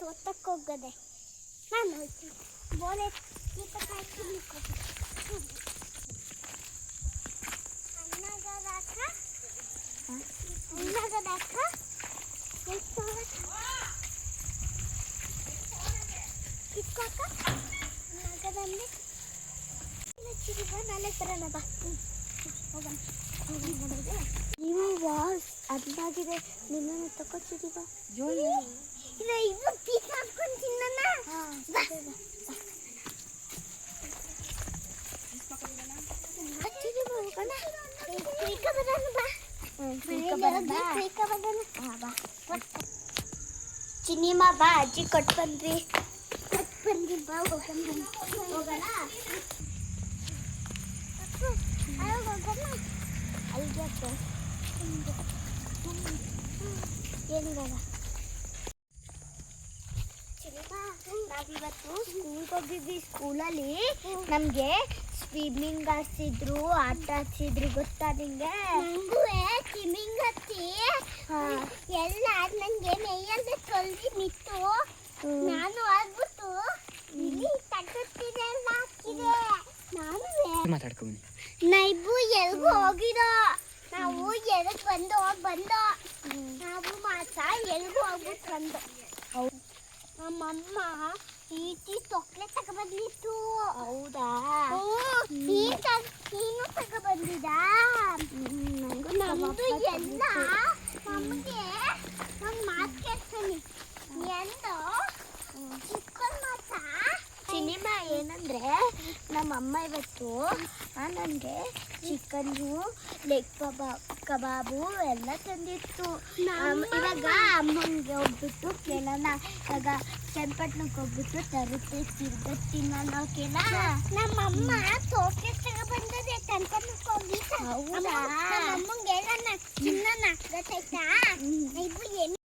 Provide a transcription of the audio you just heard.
ತೋಟಕ್ಕೆ ಹೋಗದೆ ನಾನು ಹೋಗ್ತೀನಿ ಬೋರೆ ಗೀತ ಕಾಯ್ತಿರ್ಲಿಕ್ಕೆ ಅಣ್ಣಗದಾಕ ಅಣ್ಣಗದಾಕ ಕಿತ್ಕೋಕ ಅಣ್ಣಗದಲ್ಲಿ ಚಿರಿಬ ನಾಳೆ ತರೋಣ ಬಾ ಹ್ಮ್. ಹೋಗೋಣ ನೀವು ವಾಸ್ ಅದಾಗಿದೆ ನಿನ್ನ ತಗೋಚಿದಿ ಬಾ ಜೋಳಿ ಇದು ಇದು ಪೀಸ್ ಹಾಕ್ಕೊಂಡು ತಿನ್ನೋಣ ಬಾ. ಚಿರಿ ಬಾ, ಹೋಗೋಣ. ಕೈಕ ಬರೋಣ ಬಾ. ಮನೆಗೆ ಹೋಗಿ ಕೈಕ ಬರೋಣ. ಚಿನ್ನಿಮ್ಮ ಬಾ ಅಜ್ಜಿ ಕೊಟ್ಟು ಬಂದ್ವಿ ಕೊಟ್ಟು ಬಂದ್ವಿ ಬಾ ಹೋಗೋಣ ಹೋಗೋಣ ಅಪ್ಪು, ಅಲ್ಲಿಗ್ ಹೋಗೋಣ ನಾವಿವತ್ತು ಸ್ಕೂಲ್ಗೆ ಹೋಗಿದ್ವಿ. ಸ್ಕೂಲಲ್ಲಿ ನಮಗೆ ಸ್ವಿಮ್ಮಿಂಗ್ ಆಡ್ಸಿದ್ರು ಆಟ ಹಚ್ಚಿದ್ರು ಗೊತ್ತಾ ನಿಂಗೆ? ಸ್ವಿಮ್ಮಿಂಗ್ ಹತ್ತಿ ಎಲ್ಲ ನನಗೆ ಮೈಯಲ್ಲದೆ ತೊಳ್ದಿ ನಿಂತು ನಾನು ಆಗ್ಬಿಟ್ಟು ಇಲ್ಲಿ ತಟ್ಟುತ್ತಿದೆ ಎಲ್ಲ ಹಾಕಿದೆ ನಾನು ಮಾತಾಡ್ಕೊಂಡು ನೈಬು ಎಲ್ಗೂ ಹೋಗಿರೋ. ನಾವು ಎದಕ್ ಬಂದು ಬಂದೋ. ನಾವು ಮಾತ್ರ ಎಲ್ಗೂ ಹೋಗ್ಬಿಟ್ಟು ಬಂದು. ನಮ್ಮಮ್ಮ ಈಟಿ ಚಾಕ್ಲೇಟ್ ತಗೊಬಂದಿತ್ತು. ಹೌದಾ? ನೀನು ತಗೊಬಂದಿದ? ನಮ್ದು ಎಲ್ಲ ನಮಗೆ ಮಾತು ಕೇಳ್ತೀನಿ. ಎಂದು ಚಿಕ್ಕ ಮಾತಾ? ಸಿನಿಮಾ ಏನಂದ್ರೆ ನಮ್ಮಮ್ಮ ಇವತ್ತು ನನಗೆ ಚಿಕನ್ನು ಲೆಗ್ ಕಬಾಬ್ ಕಬಾಬು ಎಲ್ಲ ತಂದಿತ್ತು. ಇವಾಗ ಅಮ್ಮನಿಗೆ ಹೋಗ್ಬಿಟ್ಟು ಕೇಳೋಣ. ಇವಾಗ ಚನ್ನಪಟ್ಟಣಕ್ಕೆ ಹೋಗ್ಬಿಟ್ಟು ತರುತ್ತೆ ತಿರ್ಗ ತಿನ್ನೋಣ ನಮ್ಮ ನಮ್ಮಮ್ಮ ತೋಕೆ ಬಂದದೆ ಚನ್ನಪಟ್ಟಣಕ್ಕೆ ಹೋಗಿ. ಹೌದಾ? ಅಮ್ಮಂಗೆ ಹೇಳೋಣ ತಿನ್ನೋಣ ಗೊತ್ತಾಯ್ತಾ? ಇಬ್ರು